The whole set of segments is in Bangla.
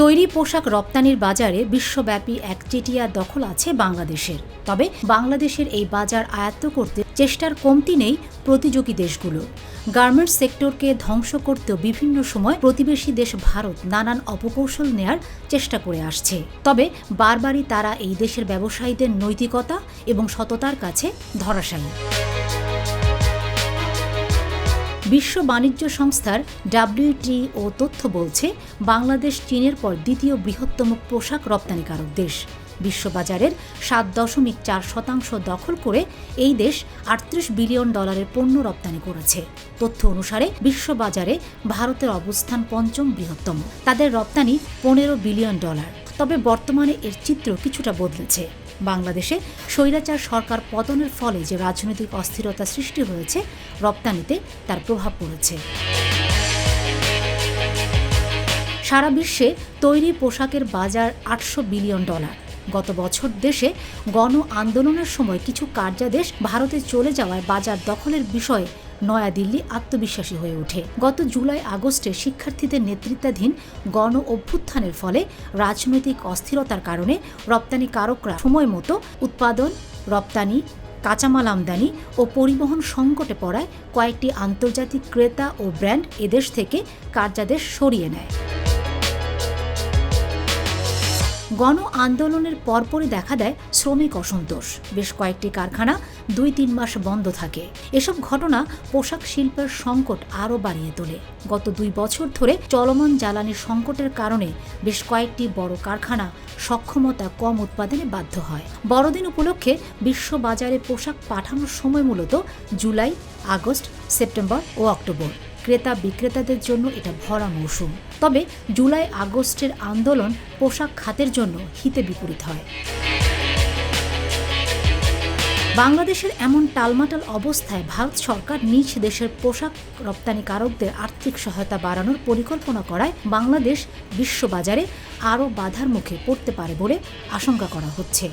তৈরি পোশাক রপ্তানির বাজারে বিশ্বব্যাপী এক একচেটিয়া দখল আছে বাংলাদেশের। তবে বাংলাদেশের এই বাজার আয়ত্ত করতে চেষ্টার কমতি নেই প্রতিযোগী দেশগুলো। গার্মেন্টস সেক্টরকে ধ্বংস করতেও বিভিন্ন সময় প্রতিবেশী দেশ ভারত নানান অপকৌশল নেয়ার চেষ্টা করে আসছে। তবে বারবারই তারা এই দেশের ব্যবসায়ীদের নৈতিকতা এবং সততার কাছে ধরাশায়ী। বিশ্ব বাণিজ্য সংস্থার ডাব্লিউটিও তথ্য বলছে, বাংলাদেশ চীনের পর দ্বিতীয় বৃহত্তম পোশাক রপ্তানিকারক দেশ। বিশ্ববাজারের সাত দশমিক চার শতাংশ দখল করে এই দেশ আটত্রিশ বিলিয়ন ডলারের পণ্য রপ্তানি করেছে। তথ্য অনুসারে, বিশ্ববাজারে ভারতের অবস্থান পঞ্চম বৃহত্তম। তাদের রপ্তানি পনেরো বিলিয়ন ডলার। তবে বর্তমানে এর চিত্র কিছুটা বদলেছে। বাংলাদেশে স্বৈরাচার সরকার পতনের ফলে যে রাজনৈতিক অস্থিরতা সৃষ্টি হয়েছে, রপ্তানিতে তার প্রভাব পড়েছে। সারা বিশ্বে তৈরি পোশাকের বাজার আটশো বিলিয়ন ডলার। গত বছর দেশে গণ আন্দোলনের সময় কিছু কার্যাদেশ ভারতে চলে যাওয়ায় বাজার দখলের বিষয়ে নয়াদিল্লি আত্মবিশ্বাসী হয়ে ওঠে। গত জুলাই আগস্টে শিক্ষার্থীদের নেতৃত্বাধীন গণ অভ্যুত্থানের ফলে রাজনৈতিক অস্থিরতার কারণে রপ্তানিকারকরা সময় মতো উৎপাদন, রপ্তানি, কাঁচামাল আমদানি ও পরিবহন সংকটে পড়ায় কয়েকটি আন্তর্জাতিক ক্রেতা ও ব্র্যান্ড এদেশ থেকে কার্যাদেশ সরিয়ে নেয়। গণ আন্দোলনের পরপরই দেখা দেয় শ্রমিক অসন্তোষ। বেশ কয়েকটি কারখানা দুই তিন মাস বন্ধ থাকে। এসব ঘটনা পোশাক শিল্পের সংকট আরও বাড়িয়ে তোলে। গত দুই বছর ধরে চলমান জ্বালানি সংকটের কারণে বেশ কয়েকটি বড় কারখানা সক্ষমতা কম উৎপাদনে বাধ্য হয়। বড়দিন উপলক্ষে বিশ্ববাজারে পোশাক পাঠানোর সময় মূলত জুলাই, আগস্ট, সেপ্টেম্বর ও অক্টোবর। ক্রেতা বিক্রেতাদের জন্য এটা ভরা মৌসুম। তবে জুলাই আগস্টের আন্দোলন পোশাক খাতের জন্য হিতে বিপরীত হয়। বাংলাদেশের এমন টালমাটাল অবস্থায় ভারত সরকার নিজ দেশের পোশাক রপ্তানিকারকদের আর্থিক সহায়তা বাড়ানোর পরিকল্পনা করায় বাংলাদেশ বিশ্ববাজারে আরও বাধার মুখে পড়তে পারে বলে আশঙ্কা করা হচ্ছে।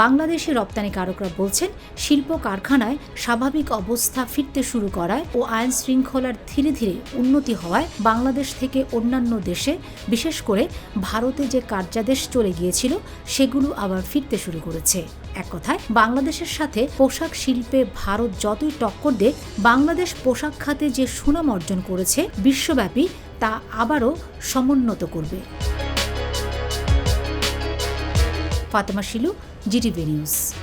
বাংলাদেশি রপ্তানিকারকরা বলছেন, শিল্প কারখানায় স্বাভাবিক অবস্থা ফিরতে শুরু করায় ও আইন শৃঙ্খলার ধীরে ধীরে উন্নতি হওয়ায় বাংলাদেশ থেকে অন্যান্য দেশে, বিশেষ করে ভারতে যে কার্যাদেশ চলে গিয়েছিল, সেগুলো আবার ফিরতে শুরু করেছে। এক কথায়, বাংলাদেশের সাথে পোশাক শিল্পে ভারত যতই টক্কর দেয় বাংলাদেশ পোশাক খাতে যে সুনাম অর্জন করেছে বিশ্বব্যাপী, তা আবারও সমুন্নত করবে। Fatema Shilu de Riverins.